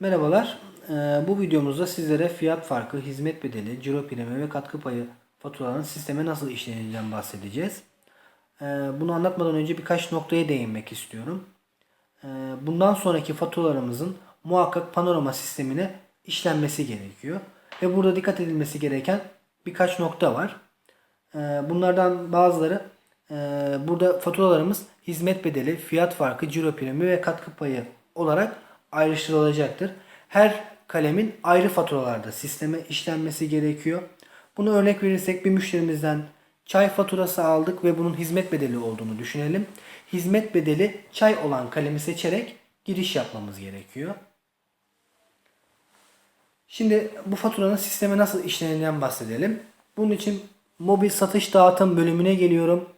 Merhabalar. Ee, Bu videomuzda sizlere fiyat farkı, hizmet bedeli, ciro primi ve katkı payı faturaların sisteme nasıl işleneceğinden bahsedeceğiz. Ee, Bunu anlatmadan önce birkaç noktaya değinmek istiyorum. Ee, Bundan sonraki faturalarımızın muhakkak panorama sistemine işlenmesi gerekiyor. Ve burada dikkat edilmesi gereken birkaç nokta var. Bunlardan bazıları e, burada faturalarımız hizmet bedeli, fiyat farkı, ciro primi ve katkı payı olarak ayrıştırılacaktır. Her kalemin ayrı faturalarda sisteme işlenmesi gerekiyor. Bunu örnek verirsek bir müşterimizden çay faturası aldık ve bunun hizmet bedeli olduğunu düşünelim. Hizmet bedeli çay olan kalemi seçerek giriş yapmamız gerekiyor. Şimdi bu faturanın sisteme nasıl işleneceğinden bahsedelim. Bunun için mobil satış dağıtım bölümüne geliyorum.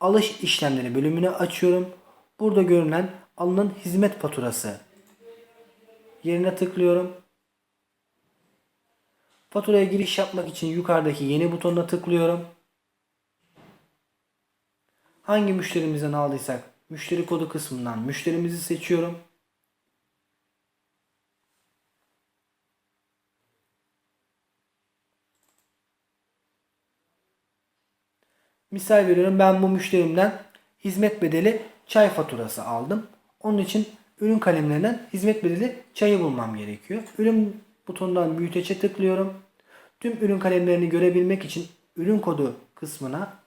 Alış işlemleri bölümünü açıyorum. Burada görünen alınan hizmet faturası yerine tıklıyorum. Faturaya giriş yapmak için yukarıdaki yeni butonuna tıklıyorum. Hangi müşterimizden aldıysak müşteri kodu kısmından müşterimizi seçiyorum. Misal veriyorum ben bu müşterimden hizmet bedeli çay faturası aldım. Onun için ürün kalemlerinden hizmet bedeli çayı bulmam gerekiyor. Ürün butonundan büyüteçe tıklıyorum. Tüm ürün kalemlerini görebilmek için ürün kodu kısmına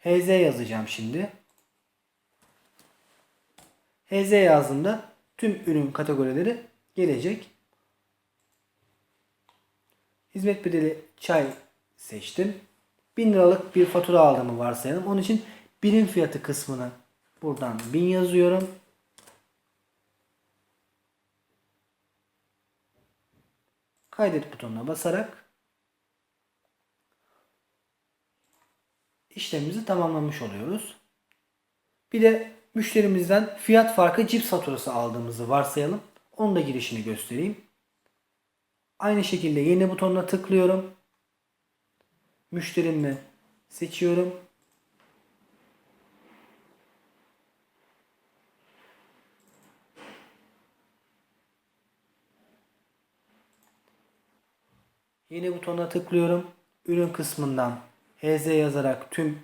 HZ yazacağım şimdi. HZ yazdığımda tüm ürün kategorileri gelecek. Hizmet bedeli çay seçtim. 1000 liralık bir fatura aldığımı varsayalım. Onun için birim fiyatı kısmını buradan 1000 yazıyorum. Kaydet butonuna basarak işlemimizi tamamlamış oluyoruz. Bir de müşterimizden fiyat farkı cips faturası aldığımızı varsayalım. Onun da girişini göstereyim. Aynı şekilde yeni butonuna tıklıyorum. Müşterimi seçiyorum. Yeni butona tıklıyorum. Ürün kısmından HZ yazarak tüm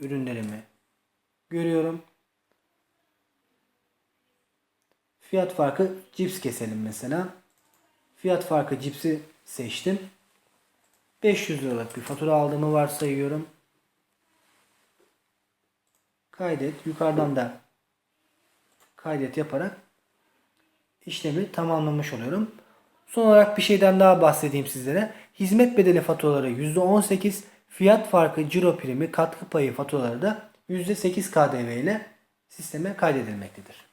ürünlerimi görüyorum. Fiyat farkı cips keselim mesela. Fiyat farkı cipsi seçtim. 500 liralık bir fatura aldığımı varsayıyorum. Kaydet. Yukarıdan da kaydet yaparak işlemi tamamlamış oluyorum. Son olarak bir şeyden daha bahsedeyim sizlere. Hizmet bedeli faturaları %18, fiyat farkı, ciro primi, katkı payı faturaları da %8 KDV ile sisteme kaydedilmektedir.